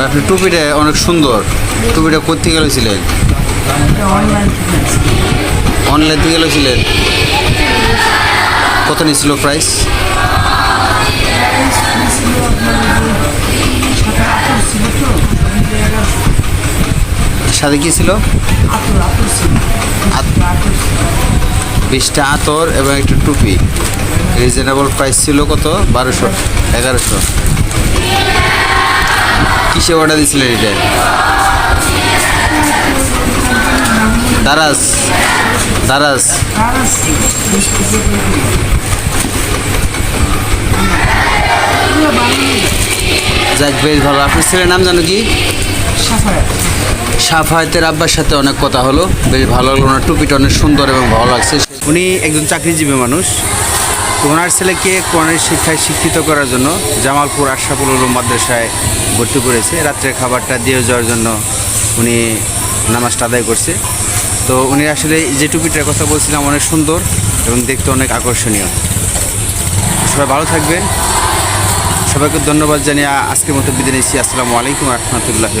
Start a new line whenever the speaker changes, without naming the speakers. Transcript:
ভাই, আপনি টুপিটা অনেক সুন্দর। টুপিটা কোথেকে গেলেছিলেন
অনলাইন
থেকে গেলেছিলেন কত নিয়েছিল প্রাইস সাথে কি ছিল? বিশটা আতর এবং একটা টুপি। রিজনেবল প্রাইস ছিল কত? বারোশো এগারোশো। কিসে অর্ডার দিয়েছিলেন এটা দারাস দারাস যাক, বেশ ভালো। আপনার ছেলের নাম জানো কি?
সাফায়াত
সাফায়েতের আব্বার সাথে অনেক কথা হলো। বেশ ভালো লাগল ওনার টুপিটা অনেক সুন্দর এবং ভালো লাগছে। উনি একজন চাকরিজীবী মানুষ। ওনার ছেলেকে কোরআনের শিক্ষায় শিক্ষিত করার জন্য জামালপুর আশরাফুল উলুম মাদ্রাসায় ভর্তি করেছে। রাত্রের খাবারটা দিয়ে যাওয়ার জন্য উনি নামাজটা আদায় করছে। তো উনি আসলে যে টুপিটার কথা বলছিলাম অনেক সুন্দর এবং দেখতে অনেক আকর্ষণীয়। সবাই ভালো থাকবেন। সবাইকে ধন্যবাদ জানিয়ে আজকের মতো বিদায় নিচ্ছি। আসসালামু আলাইকুম রহমতুল্লাহ